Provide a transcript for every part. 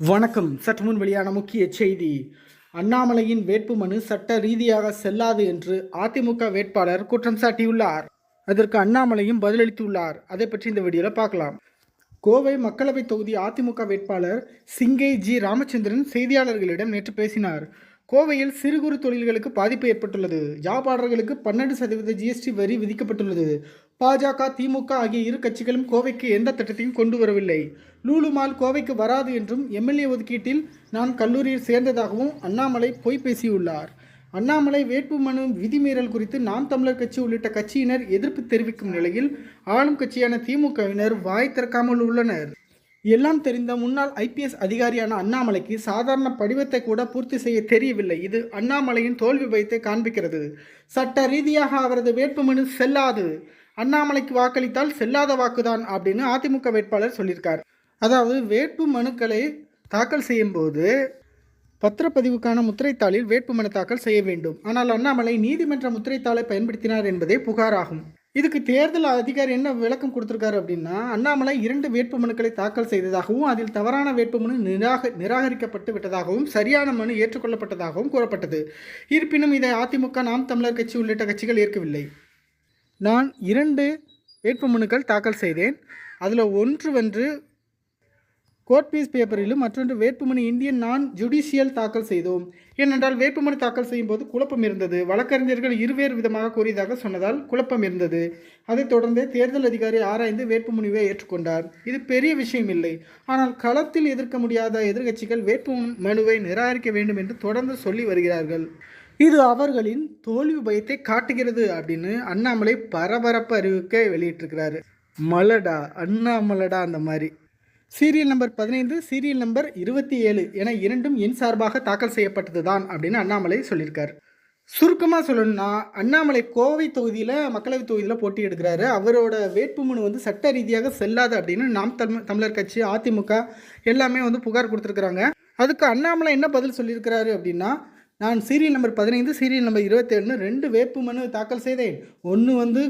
வணக்கம். சற்று முன் வெளியான முக்கிய செய்தி. அண்ணாமலையின் வேட்புமனு சட்ட ரீதியாக செல்லாது என்று அதிமுக வேட்பாளர் குற்றம் சாட்டியுள்ளார். அதற்கு அண்ணாமலையும் பதிலளித்துள்ளார். அதை பற்றி இந்த வீடியோவில் பார்க்கலாம். கோவை மக்களவைத் தொகுதி அதிமுக வேட்பாளர் சிங்கை ஜி ராமச்சந்திரன் செய்தியாளர்களிடம் நேற்று பேசினார். கோவையில் சிறு குறு தொழில்களுக்கு பாதிப்பு ஏற்பட்டுள்ளது. ஜாபாளர்களுக்கு பன்னெண்டு சதவீத ஜிஎஸ்டி வரி விதிக்கப்பட்டுள்ளது. பாஜக திமுக ஆகிய இரு கட்சிகளும் கோவைக்கு எந்த திட்டத்தையும் கொண்டு வரவில்லை. லூலு மால் கோவைக்கு வராது என்றும் எம்எல்ஏ ஒதுக்கீட்டில் நான் கல்லூரியில் சேர்ந்ததாகவும் அண்ணாமலை பொய் பேசியுள்ளார். அண்ணாமலை வேட்புமனு விதிமீறல் குறித்து நாம் தமிழர் கட்சி உள்ளிட்ட கட்சியினர் எதிர்ப்பு தெரிவிக்கும் நிலையில் ஆளும் கட்சியான திமுகவினர் வாய் திறக்காமல் உள்ளனர். எல்லாம் தெரிந்த முன்னாள் ஐபிஎஸ் அதிகாரியான அண்ணாமலைக்கு சாதாரண படிவத்தை கூட பூர்த்தி செய்ய தெரியவில்லை. இது அண்ணாமலையின் தோல்வி பயத்தை காண்பிக்கிறது. சட்ட ரீதியாக அவரது வேட்புமனு செல்லாது. அண்ணாமலைக்கு வாக்களித்தால் செல்லாத வாக்குதான் அப்படின்னு அதிமுக வேட்பாளர் சொல்லியிருக்கார். அதாவது வேட்பு மனுக்களை தாக்கல் செய்யும்போது பத்திரப்பதிவுக்கான முத்திரைத்தாளில் வேட்புமனு தாக்கல் செய்ய வேண்டும். ஆனால் அண்ணாமலை நீதிமன்ற முத்திரைத்தாளை பயன்படுத்தினார் என்பதே புகாராகும். இதுக்கு தேர்தல் அதிகாரி என்ன விளக்கம் கொடுத்துருக்காரு அப்படின்னா அண்ணாமலை இரண்டு வேட்புமனுக்களை தாக்கல் செய்ததாகவும் அதில் தவறான வேட்புமனு நிராக நிராகரிக்கப்பட்டு விட்டதாகவும் சரியான மனு ஏற்றுக்கொள்ளப்பட்டதாகவும் கூறப்பட்டது. இருப்பினும் இதை அதிமுக நாம் தமிழர் கட்சி உள்ளிட்ட கட்சிகள் ஏற்கவில்லை. நான் இரண்டு வேட்புமனுக்கள் தாக்கல் செய்தேன். அதில் ஒன்று வென்று கோர்ட் பீஸ் பேப்பரிலும் மற்றொன்று வேட்புமனு இந்தியன் நான் ஜுடிஷியல் தாக்கல் செய்தோம். ஏனென்றால் வேட்புமனு தாக்கல் செய்யும் போது குழப்பம் இருந்தது. வழக்கறிஞர்கள் இருவேறு விதமாக கூறியதாக சொன்னதால் குழப்பம் இருந்தது. அதைத் தொடர்ந்து தேர்தல் அதிகாரி ஆராய்ந்து வேட்புமனுவை ஏற்றுக்கொண்டார். இது பெரிய விஷயம் இல்லை ஆனால் களத்தில் எதிர்க்க முடியாத எதிர்க்கட்சிகள் வேட்பு மனுவை நிராகரிக்க வேண்டும் என்று தொடர்ந்து சொல்லி வருகிறார்கள். இது அவர்களின் தோல்வி பயத்தை காட்டுகிறது அப்படின்னு அண்ணாமலை பரபரப்பு அறிவிக்க வெளியிட்டிருக்கிறாரு. மலடா அண்ணாமலடா அந்த மாதிரி. சீரியல் நம்பர் பதினைந்து சீரியல் நம்பர் இருபத்தி ஏழு என இரண்டும் என் சார்பாக தாக்கல் செய்யப்பட்டது தான் அப்படின்னு அண்ணாமலை சொல்லியிருக்கார். சுருக்கமாக சொல்லணும்னா அண்ணாமலை கோவை தொகுதியில் மக்களவைத் தொகுதியில் போட்டி எடுக்கிறாரு. அவரோட வேட்புமனு வந்து சட்ட ரீதியாக செல்லாது அப்படின்னு நாம் தமிழ் தமிழர் கட்சி அதிமுக எல்லாமே வந்து புகார் கொடுத்துருக்குறாங்க. அதுக்கு அண்ணாமலை என்ன பதில் சொல்லியிருக்கிறாரு அப்படின்னா நான் சீரியல் நம்பர் பதினைந்து சீரியல் நம்பர் இருபத்தேழுன்னு ரெண்டு வேட்புமனு தாக்கல் செய்தேன். ஒன்று வந்து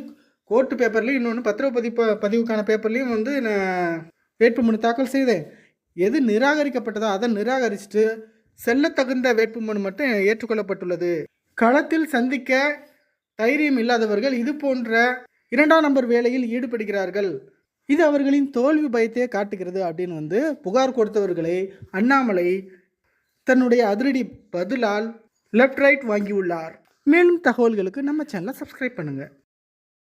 கோர்ட்டு பேப்பர்லேயும் இன்னொன்று பத்திரப்பதிப்பு பதிவுக்கான பேப்பர்லேயும் வந்து நான் வேட்புமனு தாக்கல் செய்தேன். எது நிராகரிக்கப்பட்டதோ அதை நிராகரிச்சுட்டு செல்லத்தகுந்த வேட்புமனு மட்டும் ஏற்றுக்கொள்ளப்பட்டுள்ளது. களத்தில் சந்திக்க தைரியம் இல்லாதவர்கள் இது போன்ற இரண்டாம் நம்பர் வேலையில் ஈடுபடுகிறார்கள். இது அவர்களின் தோல்வி பயத்தையே காட்டுகிறது அப்படின்னு வந்து புகார் கொடுத்தவர்களை அண்ணாமலை தன்னுடைய அதிரடி பதிலால் லெஃப்ட் ரைட் வாங்கியுள்ளார். மேலும் தகவல்களுக்கு நம்ம சேனலை சப்ஸ்கிரைப் பண்ணுங்கள்